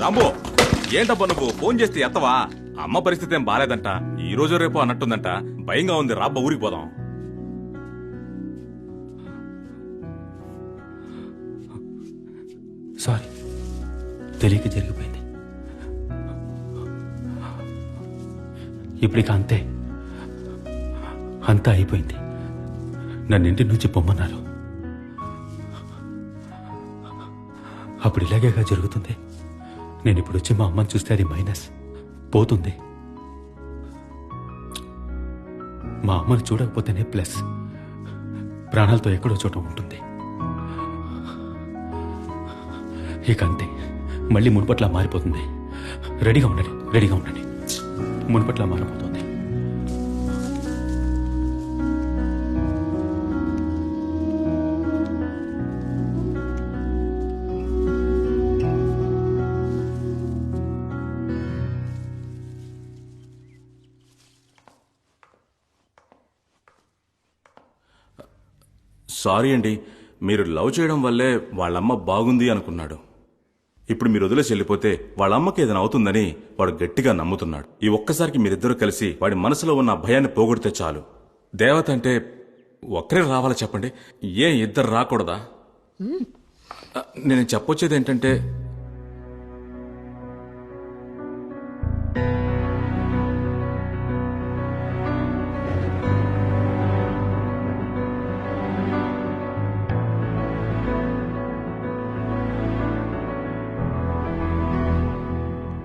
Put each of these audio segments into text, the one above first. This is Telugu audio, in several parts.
రాంబో ఏంటబ్బా నువ్వు? ఫోన్ చేస్తే ఎత్తవా? అమ్మ పరిస్థితి ఏం బాలేదంట. ఈ రోజు రేపు అన్నట్టుందంట. భయంగా ఉంది. రాబ్బా ఊరికి పోదాం. సారీ. తెలియక జరిగిపోయింది. ఇప్పటికి అంతే. అంతా అయిపోయింది. నన్ను ఇంటి నుంచి పొమ్మన్నారు. అప్పుడు ఇలాగేగా జరుగుతుంది? నేను ఇప్పుడు వచ్చి మా అమ్మని చూస్తే అది మైనస్. పోతుంది. మా అమ్మని చూడకపోతేనే ప్లస్. ప్రాణాలతో ఎక్కడో చోట ఉంటుంది. ఇక అంతే. మళ్ళీ మునుపట్ల మారిపోతుంది. రెడీగా ఉండండి రెడీగా ఉండండి. మునుపట్ల మారిపోతుంది. సారీ అండి మీరు లవ్ చేయడం వల్లే వాళ్ళమ్మ బాగుంది అనుకున్నాడు. ఇప్పుడు మీరు వదిలేసి వెళ్ళిపోతే వాళ్ళ అమ్మకి ఏదైనా అవుతుందని వాడు గట్టిగా నమ్ముతున్నాడు. ఈ ఒక్కసారికి మీరిద్దరూ కలిసి వాడి మనసులో ఉన్న భయాన్ని పోగొడితే చాలు. దేవత అంటే ఒక్కరే రావాలా చెప్పండి? ఏ ఇద్దరు రాకూడదా? నేను చెప్పొచ్చేది ఏంటంటే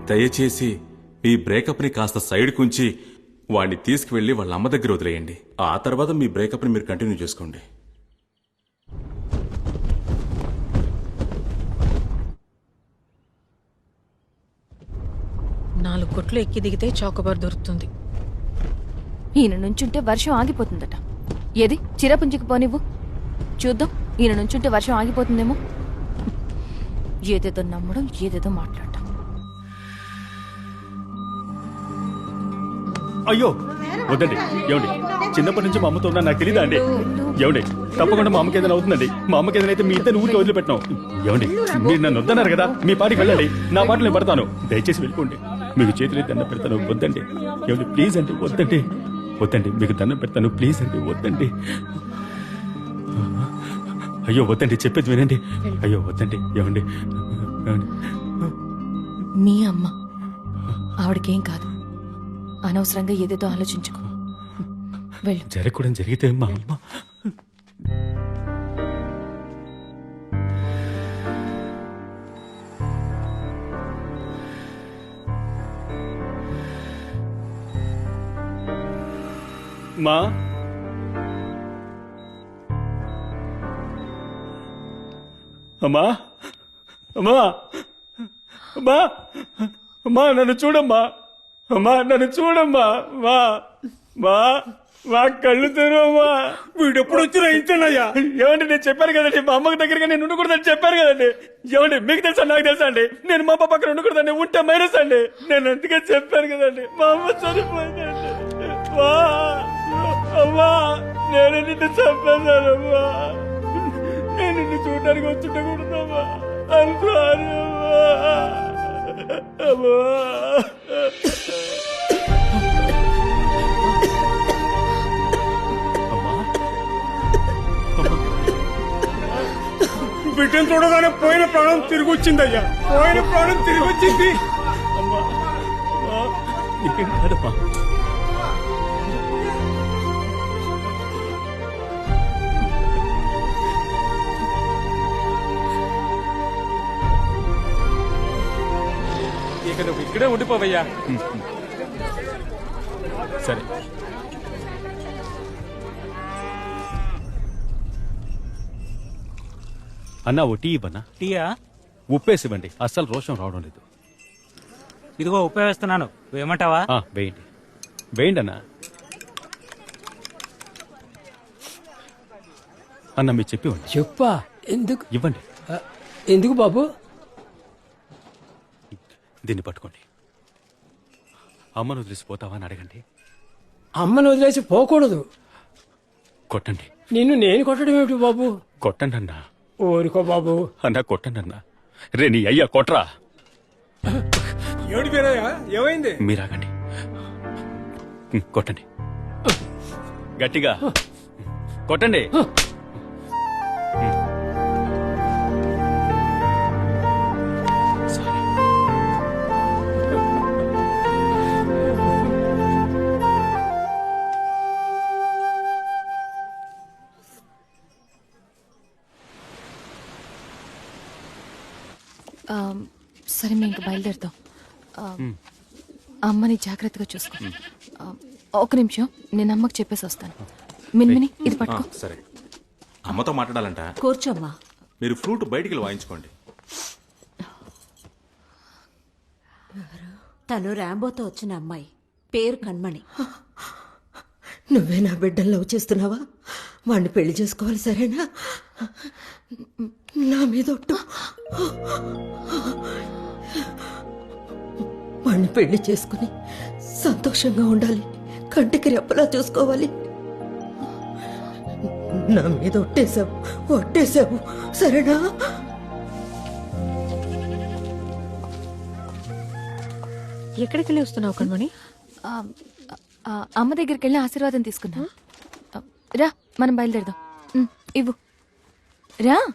దయచేసి మీ బ్రేకప్ని కాస్త సైడ్ కుంచి వాడిని తీసుకువెళ్ళి వాళ్ళ అమ్మ దగ్గర వదిలేయండి. ఆ తర్వాత మీ బ్రేకప్ని మీరు కంటిన్యూ చేసుకోండి. నాలుగు కొట్లు ఎక్కి దిగితే చౌకబార్ దొరుకుతుంది. ఈయన నుంచుంటే వర్షం ఆగిపోతుందట. ఏది? చిరపుంజికి పోనివ్వు. చూద్దాం ఈయన నుంచుంటే వర్షం ఆగిపోతుందేమో. ఏదేదో నమ్మడం ఏదేదో మాట్లాడటం అయ్యో వద్దండి. ఏమండి? చిన్నప్పటి నుంచి మా అమ్మతో ఉన్నా నాకు తెలియదా అండి? ఏమండి? తప్పకుండా మా అమ్మకి ఏదైనా అవుతుందండి. మా అమ్మకి ఏదైనా అయితే మీ ఇద్దరు ఊరికి వదిలిపెట్టినాం. ఏమండి? మీరు నన్ను వద్దన్నారు కదా మీ పాటికి వెళ్ళండి. నా పాటలు నేను పడతాను. దయచేసి వెళ్ళిపోండి. మీకు చేతులు దండ పెడతాను వద్దండి. ఏమండి? ప్లీజ్ అండి వద్దండి. వద్దండి మీకు దండం పెడతాను. ప్లీజ్ అండి వద్దండి. అయ్యో వద్దండి చెప్పేది వినండి. అయ్యో వద్దండి ఏమండి? ఏమండి? మీ అమ్మ ఆవిడకేం కాదు. అనవసరంగా ఏదేదో ఆలోచించుకో. వెళ్ళు. జరగకూడదు జరిగితే మా అమ్మ. మా? అమ్మా? అమ్మా? అమ్మా? అమ్మా నన్ను చూడమ్మా. అమ్మా నన్ను చూడమ్మా. మా మా మా కళ్ళు తెరవమ్మా వీడు ఎప్పుడు వచ్చినా ఇంతేనయ్యా. ఏమండి నేను చెప్పాను కదండి మా అమ్మకి దగ్గరగా నేను ఉండకూడదని చెప్పాను కదండి. ఏమండి మీకు తెలుసా నాకు తెలుసా అండి? నేను మా అమ్మ పక్కన ఉండకూడదండి ఉంటే మైనస్ అండి. నేను అందుకే చెప్పాను కదండి. మా అమ్మ చనిపోయిందండి. మా అమ్మా నేను నిన్ను చంపేశానమ్మా నేను నిన్ను చూడడానికి వచ్చుండకూడదమ్మా అనుకోని అమ్మా. బిడ్డను చూడగానే పోయిన ప్రాణం తిరిగి వచ్చిందయ్యా పోయిన ప్రాణం తిరిగి వచ్చింది నీకేం కాదమ్మా? ఇక నువ్వు ఇక్కడే ఉండిపోవయ్యా. అన్నా ఓ టీ ఇవ్వన్నా టీయా? ఉప్పేసి ఇవ్వండి అస్సలు రోషం రావడం లేదు. ఇదిగో ఉపయోగిస్తున్నాను ఏమంటావా ఆ, వేయండి. వేయండి అన్న. అన్న మీరు చెప్పి ఇవ్వండి చెప్పా. ఎందుకు? ఇవ్వండి. ఆ, ఎందుకు బాబు? దీన్ని పట్టుకోండి. అమ్మను వదిలిసిపోతావా అని అడగండి. అమ్మను వదిలేసి పోకూడదు. కొట్టండి. నిన్ను నేను కొట్టడం ఏమిటి బాబు? కొట్టండి అన్నా. ఊరుకో బాబు. అన్నా కొట్టండి అన్నా రే నీ అయ్యా కొట్రా. ఏడు పేరయ్యా ఏమైంది? మీరాగండి. కొట్టండి. గట్టిగా. కొట్టండి. సరే మేము ఇంక బయలుదేరుతాం. ఆ, అమ్మని జాగ్రత్తగా చూసుకో. ఆ, ఒక నిమిషం నేను అమ్మకి చెప్పేసి వస్తాను. మిన్మిని ఇది పట్టుకో. సరే. అమ్మతో మాట్లాడాలంట? కూర్చోమ్మా. మీరు ఫ్రూట్ బయటికి వెళ్ళి వాయించుకోండి తను రాంబోతో వచ్చిన అమ్మాయి. పేరు కண்మణి నువ్వే నా బిడ్డను లవ్ చేస్తున్నావా? వాడిని పెళ్ళి చేసుకోవాలి సరేనా? నా మీద వాడిని పెళ్ళి చేసుకుని సంతోషంగా ఉండాలి కంటికి రెప్పలా చూసుకోవాలి. నా మీద ఒట్టేశావు ఒట్టేశావు సరేనా? ఎక్కడికి వెళ్ళి వస్తున్నావు కణమణి? అమ్మ దగ్గరికి వెళ్ళి ఆశీర్వాదం తీసుకున్నా. రా మనం బయలుదేరదాం. ఇవ్వు. రా.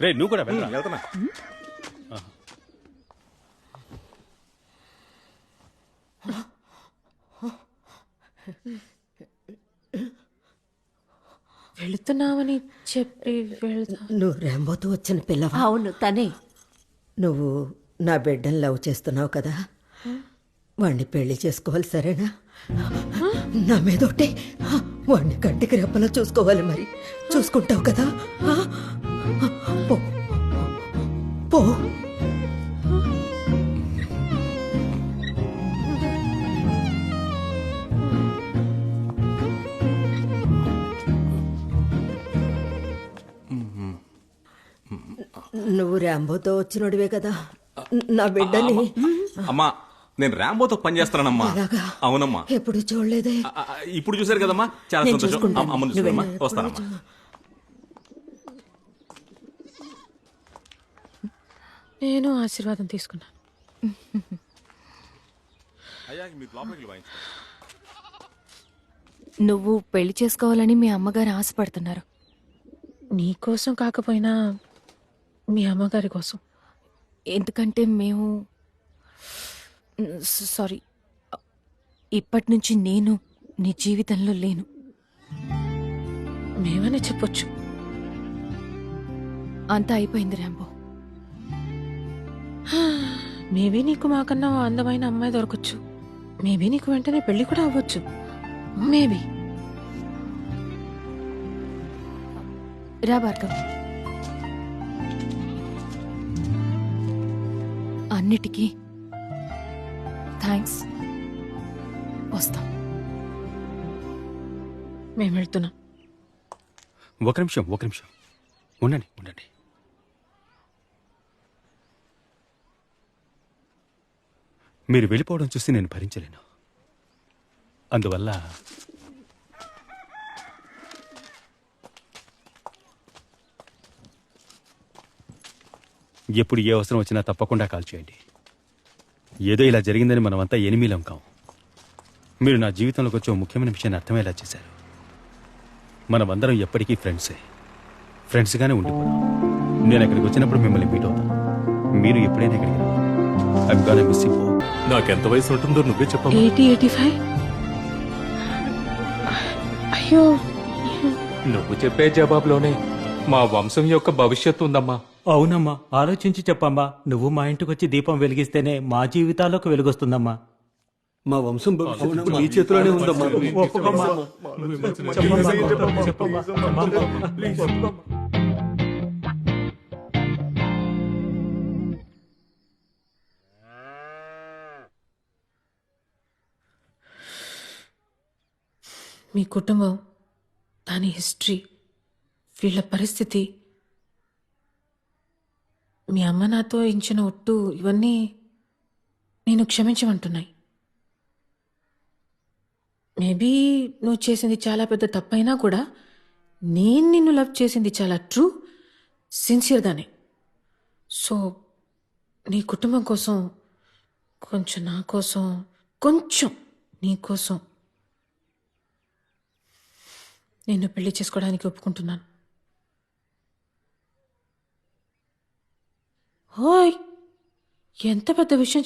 రే నువ్వు కూడా వెళ్ళరా? వెళ్తున్నా. వెళుతున్నావని చెప్పి వెళ్తా. నువ్వు రాంబోతో వచ్చిన పిల్లవా? అవును తనే. నువ్వు నా బిడ్డను లవ్ చేస్తున్నావు కదా? వాణ్ణి పెళ్ళి చేసుకోవాలి సరేనా? నా మీద ఒకటి. వాణ్ణి కంటికి రెప్పలా చూసుకోవాలి మరి. చూసుకుంటావు కదా? పో. పో. నువ్వు రాంబోతో వచ్చినోడివే కదా. నా బిడ్డని. అమ్మా. నేను రాంబోతో పని చేస్తానమ్మా? అవునమ్మా. ఎప్పుడు చూడలేదే. ఇప్పుడు చూసారు కదమ్మా? చాలా సంతోషం. నువ్వు. వస్తానమ్మా. నేను ఆశీర్వాదం తీసుకున్నాను. నువ్వు పెళ్ళి చేసుకోవాలని మీ అమ్మగారు ఆశపడుతున్నారు. నీ కోసం కాకపోయినా మీ అమ్మగారి కోసం. ఎందుకంటే మేము సారీ ఇప్పటి నుంచి నేను నీ జీవితంలో లేను. మేమనే చెప్పొచ్చు. అంతా అయిపోయింది రాంబో. మేబీ నీకు మాకన్నా అందమైన అమ్మాయి దొరకచ్చు. మేబీ నీకు వెంటనే పెళ్ళి కూడా అవ్వచ్చు. మేబీ. రా భార్గవ్. అన్నిటికీ థ్యాంక్స్. వస్తాం. మేము వెళ్తున్నాం. ఒక నిమిషం ఒక నిమిషం. ఉండండి ఉండండి. మీరు వెళ్ళిపోవడం చూసి నేను భరించలేను. అందువల్ల ఎప్పుడు ఏ అవసరం వచ్చినా తప్పకుండా కాల్ చేయండి. ఏదో ఇలా జరిగిందని మనమంతా ఎనిమిలం కాం. మీరు నా జీవితంలోకి వచ్చే ముఖ్యమైన విషయాన్ని అర్థమయ్యేలా చేశారు. మనమందరం ఎప్పటికీ ఫ్రెండ్సే. ఫ్రెండ్స్గానే ఉండిపోయాం నేను అక్కడికి వచ్చినప్పుడు మిమ్మల్ని మీట్ అవుతాను మీరు ఎప్పుడైనా ఇక్కడికి ఐమ్ గాన్ మిస్ యూ నాకెంత వయసు ఉంటుందో నువ్వే చెప్పమ్మా. Eighty eighty five? అయ్యో. నువ్వు చెప్పే జవాబులోనే మా వంశం యొక్క భవిష్యత్తు ఉందమ్మా. అవునమ్మా ఆలోచించి చెప్పమ్మా. నువ్వు మా ఇంటికి వచ్చి దీపం వెలిగిస్తేనే మా జీవితాల్లోకి వెలుగొస్తుందమ్మా. మా వంశం భవిష్యత్తు నీ చేతిలోనే ఉందమ్మా. ఒప్పుకోమ్మా. చెప్పమ్మా. చెప్పమ్మా. మీ కుటుంబం దాని హిస్టరీ వీళ్ళ పరిస్థితి. మీ అమ్మ నాతో ఇచ్చిన ఒట్టు ఇవన్నీ నేను క్షమించమంటున్నాయి. మేబీ నువ్వు చేసింది చాలా పెద్ద తప్పైనా కూడా నేను నిన్ను లవ్ చేసింది చాలా ట్రూ సిన్సియర్గానే సో నీ కుటుంబం కోసం కొంచెం నా కోసం కొంచెం నీ కోసం నిన్ను పెళ్ళి చేసుకోవడానికి ఒప్పుకుంటున్నాను. ఓయ్ ఎంత పెద్ద విషయం